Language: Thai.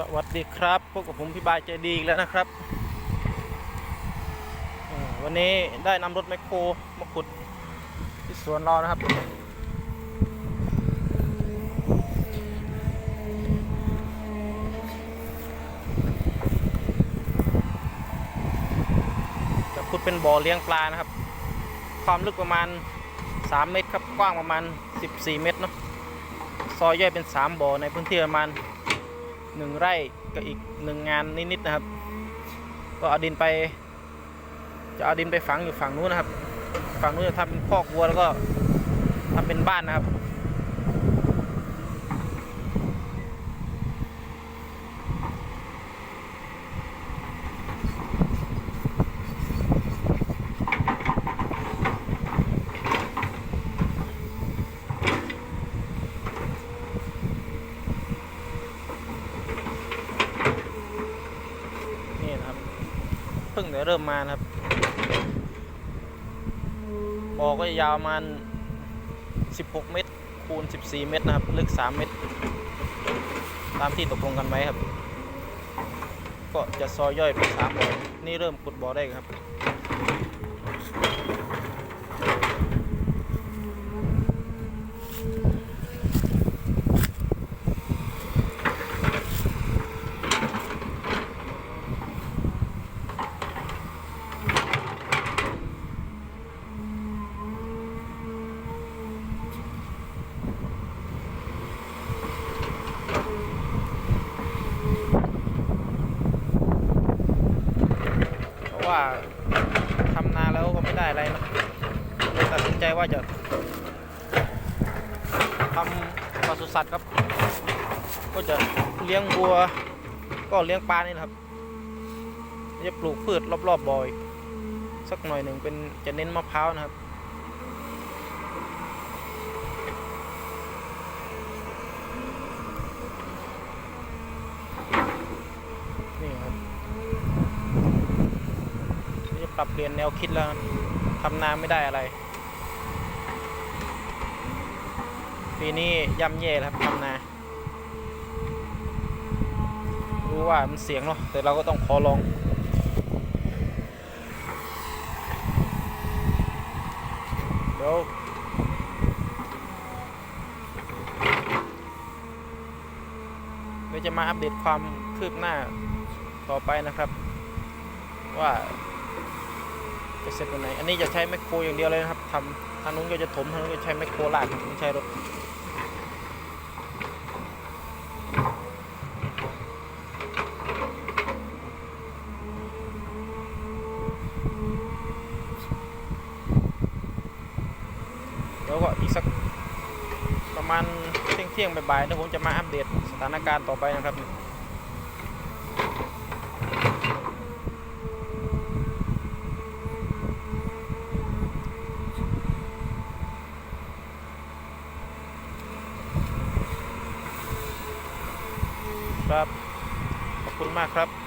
สวัสดีครับพบกับผมพี่บายใจดีอีกแล้วนะครับ วันนี้ได้นำรถแมคโครมาขุดที่สวนเรานะครับ จะขุดเป็นบ่อเลี้ยงปลานะครับ ความลึกประมาณ 3 เมตรครับ กว้างประมาณ 14 เมตรเนาะซอยย่อยเป็น 3 บ่อในพื้นที่ประมาณ หนึ่งไร่กับอีกหนึ่งานนิดๆนะครับ ก็เอาดินไป จะเอาดินไปฝังอยู่ฝั่งนู้นนะครับ ฝั่งนู้นจะทำเป็นคอกวัวแล้วก็ทำเป็นบ้านนะครับ นี่นะครับเพิ่งจะเริ่มมานะครับบ่อก็ยาวประมาณ16 เมตร คูณ 14 เมตรนะครับ ลึก 3 เมตร ตามที่ตกลงกันไว้ครับ ก็จะซอยย่อยเป็น3บ่อนี่เริ่มขุดบ่อได้ครับ ว่าทำนาแล้วก็ไม่ได้อะไรนะเลยตัดสินใจว่าจะทำปศุสัตว์ครับ ก็จะเลี้ยงวัว ก็เลี้ยงปลานี่นะครับ จะปลูกพืชรอบๆบ่อย สักหน่อยหนึ่งเป็นจะเน้นมะพร้าวนะครับ นี่ครับ นี่จะ ปรับเปลี่ยนแนวคิดแล้วทำนาไม่ได้อะไร ปีนี้ย่ำแย่ครับทำนา รู้ว่ามันเสียงเนาะแต่เราก็ต้องขอลองเดี๋ยวเดี๋ยวจะมาอัปเดตความคืบหน้าต่อไปนะครับ ว่า จะเสร็จวันไหน อันนี้จะใช้แมคโครอย่างเดียวเลยนะครับทำทางนู้นก็จะถมทางนู้นก็ใช้แมคโครลากไม่ใช่รถแล้วก็อีกสักประมาณเที่ยงเที่ยงบ่ายๆเดี๋ยวผมจะมาอัปเดตสถานการณ์ต่อไปนะครับ ครับ ขอบคุณมากครับ